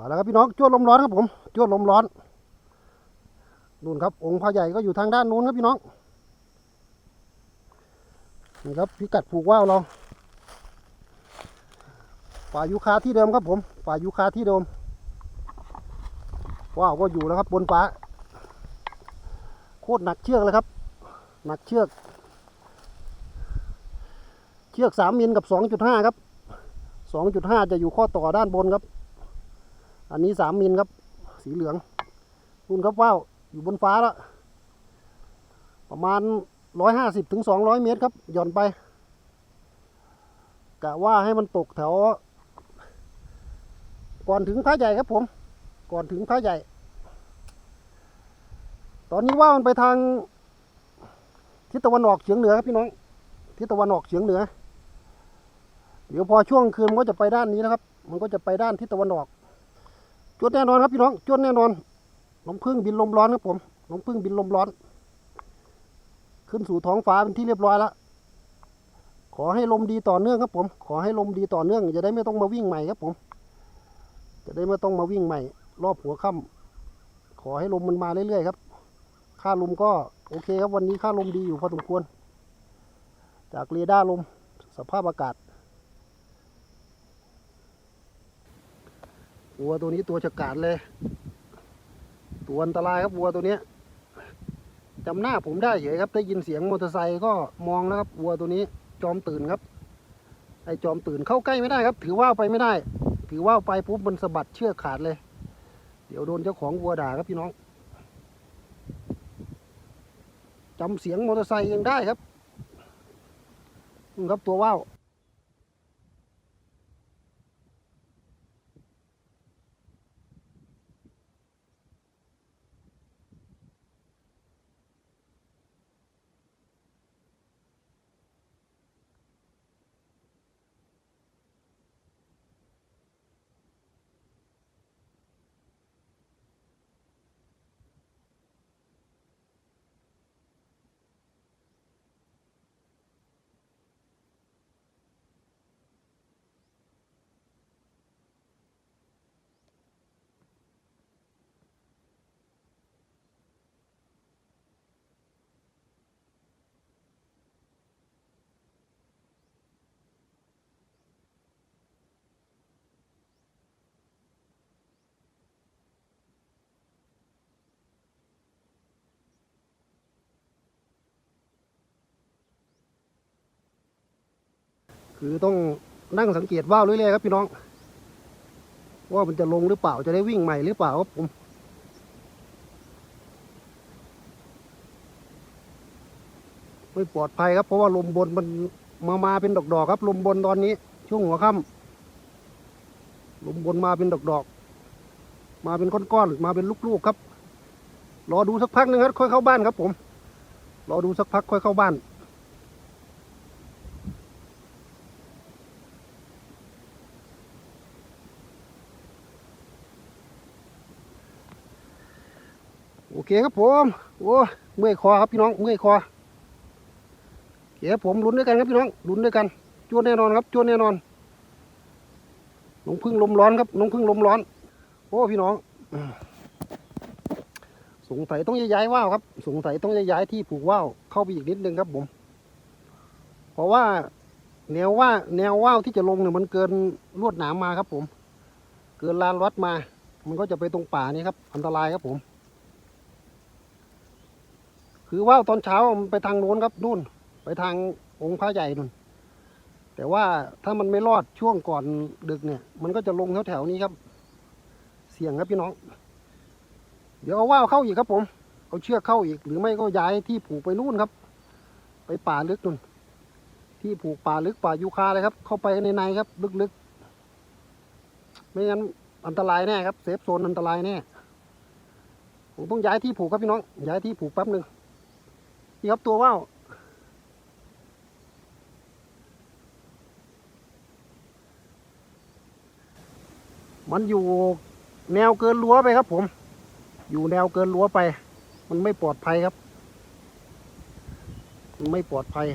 เอาละครับพี่น้องจวดลมร้อนครับผมจวดลมร้อนนู่นครับ องค์พระใหญ่ก็อยู่ทางด้านนู้นครับพี่น้องนี่ครับพิกัดผูกว่าวเราป่ายูคาที่เดิมครับผมป่ายูคาที่เดิมว่าวก็อยู่แล้วครับบนฟ้าโคตรหนักเชือกเลยครับ หนักเชือก เชือกสามมิลกับสองจุดห้าครับสองจุดห้าจะอยู่ข้อต่อด้านบนครับ อันนี้สามมิลครับ สีเหลืองนู่นครับว่าวอยู่บนฟ้าแล้วประมาณร้อยห้าสิบถึงสองร้อยเมตรครับ หย่อนไปกะว่าให้มันตกแถว ก่อนถึงพระใหญ่ครับผม ก่อนถึงพระใหญ่ ตอนนี้ว่ามันไปทางทิศตะวันออกเฉียงเหนือครับพี่น้องทิศตะวันออกเฉียงเหนือ เดี๋ยวพอช่วงคืนมันก็จะไปด้านนี้นะครับ มันก็จะไปด้านทิศตะวันออก จวดแน่นอนครับพี่น้องจวดแน่นอนน้ำพึ่งบินลมร้อนครับผมน้ำพึ่งบินลมร้อน ขึ้นสู่ท้องฟ้าเป็นที่เรียบร้อยแล้วขอให้ลมดีต่อเนื่องครับผม ขอให้ลมดีต่อเนื่องจะได้ไม่ต้องมาวิ่งใหม่ครับผม จะได้ไม่ต้องมาวิ่งใหม่ รอบหัวค่ำขอให้ลมมันมาเรื่อยๆครับ ค่าลมก็โอเคครับวันนี้ค่าลมดีอยู่พอสมควร จากเรดาร์ลมสภาพอากาศ วัวตัวนี้ตัวฉกาจเลย ตัวอันตรายครับวัวตัวเนี้ยจำหน้าผมได้เฉยครับได้ยินเสียงมอเตอร์ไซค์ก็มองแล้วครับวัวตัวนี้จอมตื่นครับ ไอจอมตื่นเข้าใกล้ไม่ได้ครับ ถือว่าวไปไม่ได้ ถือว่าวไปปุ๊บมันสะบัดเชือกขาดเลย เดี๋ยวโดนเจ้าของวัวด่าครับพี่น้องจำเสียงมอเตอร์ไซค์ยังได้ครับครับตัวว่าว คือต้องนั่งสังเกตว่าวเรื่อยๆครับพี่น้อง ว่ามันจะลงหรือเปล่าจะได้วิ่งใหม่หรือเปล่าครับผมไม่ปลอดภัยครับ เพราะว่าลมบนมันมามาเป็นดอกๆครับ ลมบนตอนนี้ ช่วงหัวค่ำลมบนมาเป็นดอกๆมาเป็นก้อนๆมาเป็นลูกๆครับ รอดูสักพักหนึงครับค่อยเข้าบ้านครับผม รอดูสักพักค่อยเข้าบ้าน อเคครับผมโอ้เมื่อยคอครับพี่น้องเมื่อยคอเคครับผมลุ้นด้วยกันครับพี่น้องลุ้นด้วยกันจวนแน่นอนครับจวนแน่นอนน้องพึ่งลมร้อนครับน้องพึ่งลมร้อน โอ้พี่น้องสงสัยต้องย้ายว่าวครับ สงสัยต้องย้ายที่ผูกว่าวเข้าไปอีกนิดนึงครับผมเพราะว่าแนวว่าแนวว่าวที่จะลงเนี่ยมันเกินลวดหนามมาครับผม เกินลานวัดมา มันก็จะไปตรงป่านี้ครับ อันตรายครับผม คือว่าวตอนเช้ามันไปทางโน้นครับนู่น ไปทางองค์พระใหญ่นู่น แต่ว่าถ้ามันไม่รอดช่วงก่อนดึกเนี่ย มันก็จะลงแถวๆนี้ครับ เสี่ยงครับพี่น้อง เดี๋ยวเอาว่าวเข้าอีกครับผม เอาเชือกเข้าอีก หรือไม่ก็ย้ายที่ผูกไปนู่นครับ ไปป่าลึกนู่น ที่ผูกป่าลึกป่ายูคาเลยครับ เข้าไปในในครับ ลึกๆ ไม่งั้นอันตรายแน่ครับ เซฟโซนอันตรายแน่ผมต้องย้ายที่ผูกครับพี่น้อง ย้ายที่ผูกแป๊บหนึ่ง นี่ครับตัวว่าวมันอยู่แนวเกินรั้วไปครับ ผม อยู่แนวเกินรั้วไป มันไม่ปลอดภัยครับ มันไม่ปลอดภัย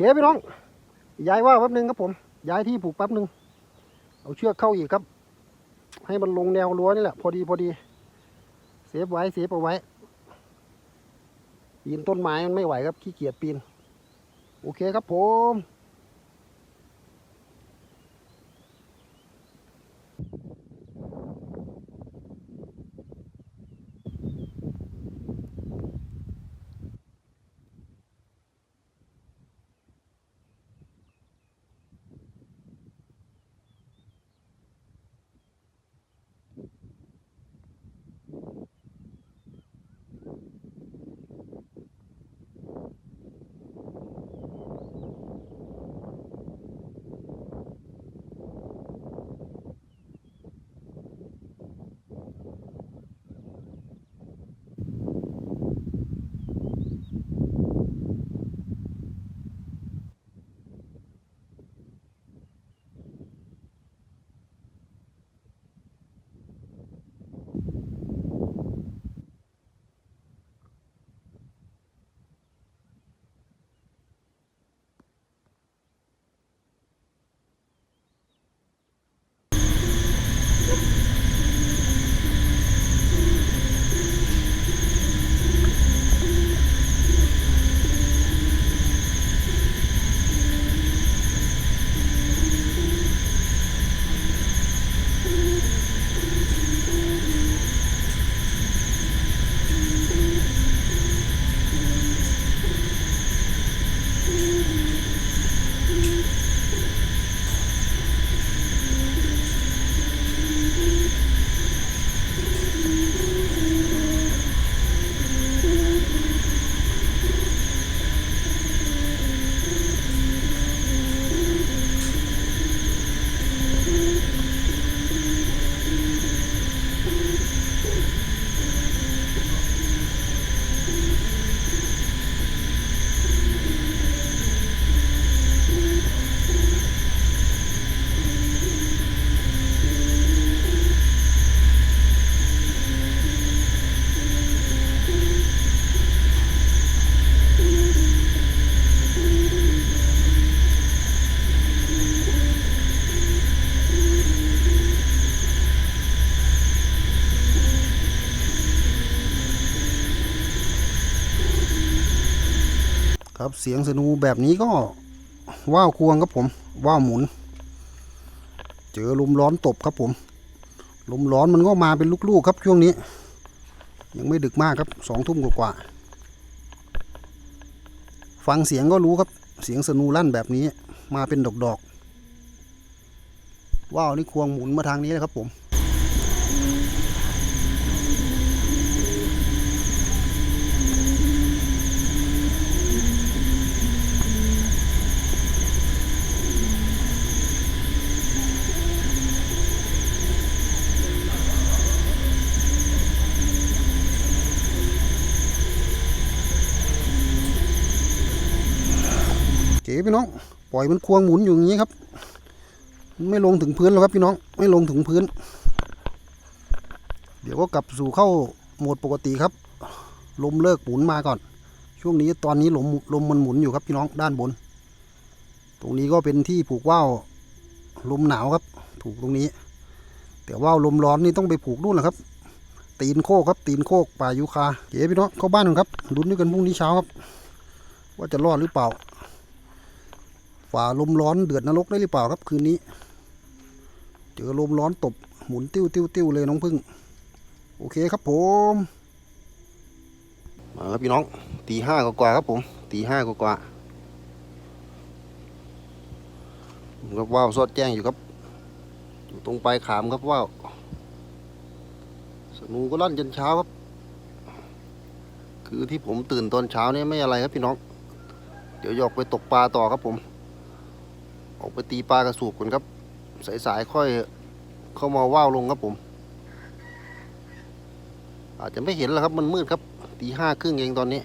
เคพี่น้อง ย้ายว่าแป๊บหนึงครับผม ย้ายที่ผูกแป๊บหนึง เอาเชือกเข้าอีกครับ ให้มันลงแนวรั้วนี่แหละ พอดีพอดี เซฟไว้เซฟเอาไว้ ปีนต้นไม้มันไม่ไหวครับขี้เกียจปีน โอเคครับผม ครับเสียงสนูแบบนี้ก็ว่าวควงครับผมว่าวหมุน เจอลมร้อนตบครับผมลมร้อนมันก็มาเป็นลูกๆครับช่วงนี้ ยังไม่ดึกมากครับสองทุ่มกว่าๆฟังเสียงก็รู้ครับเสียงสนูลั่นแบบนี้มาเป็นดอกๆว่าวนี่ควงหมุนมาทางนี้เลยครับผม พี่น้อง ปล่อยมันควงหมุนอยู่อย่างนี้ครับ ไม่ลงถึงพื้นหรอกครับพี่น้อง ไม่ลงถึงพื้น เดี๋ยวก็กลับสู่เข้าโหมดปกติครับ ลมเลิกหมุนมาก่อน ช่วงนี้ตอนนี้ลมลมมันหมุนอยู่ครับพี่น้องด้านบน ตรงนี้ก็เป็นที่ผูกว่าวลมหนาวครับผูกตรงนี้ แต่ว่าวลมร้อนนี่ต้องไปผูกนู่นแหละครับ ตีนโคกครับ ตีนโคกป่ายูคาเก๋พี่น้องเข้าบ้านกันครับลุ้นด้วยกันพรุ่งนี้เช้าครับ ว่าจะรอดหรือเปล่า ฝ่าลมร้อนเดือดนรกได้หรือเปล่าครับคืนนี้ เจอลมร้อนตบหมุนติ้วติ้วติ้วเลยน้องพึ่ง โอเคครับผมมาครับพี่น้องตีห้ากว่าครับผมตีห้ากว่าๆผมก็ว่าวซอดแจ้งอยู่ครับ อยู่ตรงปลายขามครับว่าวสนูก็ลั่นจนเช้าครับ คือที่ผมตื่นตอนเช้าเนี่ยไม่อะไรครับพี่น้อง เดี๋ยวจะออกไปตกปลาต่อครับผม ออกไปตีปลากระสูบก่อนครับ สายๆค่อยเข้ามาว่าวลงครับผม อาจจะไม่เห็นแล้วครับมันมืดครับตีห้าครึ่งเองตอนนี้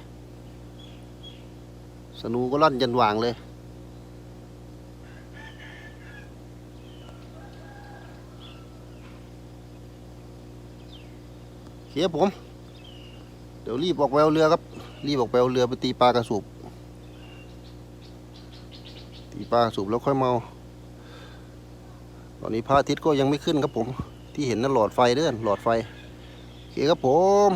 สนูก็ลั่นยันหว่างเลย เขียผม เดี๋ยวรีบออกแววเรือครับ รีบออกแววเรือไปตีปลากระสูบ ตีปลาสูบแล้วค่อยเมา ตอนนี้พระอาทิตย์ก็ยังไม่ขึ้นครับผม ที่เห็นนั่นหลอดไฟเด้อหลอดไฟโอเคครับผม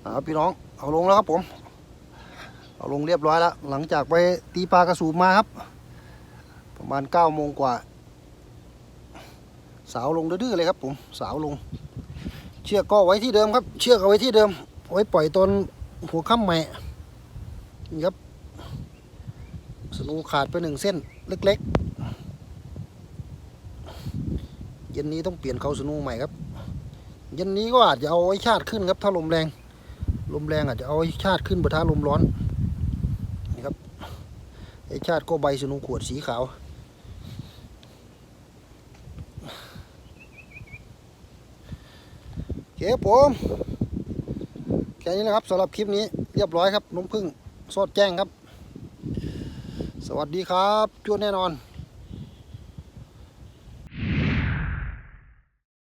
เอาพี่น้องเอาลงแล้วครับผม เอาลงเรียบร้อยแล้ว หลังจากไปตีปลากระสูบมาครับ ประมาณเก้าโมงกว่า สาวลงดื้อเลยครับผม สาวลง เชือกก็ไว้ที่เดิมครับ เชือกเอาไว้ที่เดิม ไว้ปล่อยตอนหัวค่ำใหม่นี่ครับสนูขาดไปหนึ่งเส้นเล็กๆ เย็นนี้ต้องเปลี่ยนเขาสนูใหม่ครับ เย็นนี้ก็อาจจะเอาไว้ชาติขึ้นครับ ถ้าลมแรง ลมแรงอาจจะเอาไว้ชาติขึ้นปะทะลมร้อนนี่ครับไอ้ชาติก็ใบสนูขวดสีขาวโอเคครับผม ค่นี้นะครับสำหรับคลิปนี้เรียบร้อยครับน้องพึ่งสอดแจ้งครับ สวัสดีครับจวดแน่นอน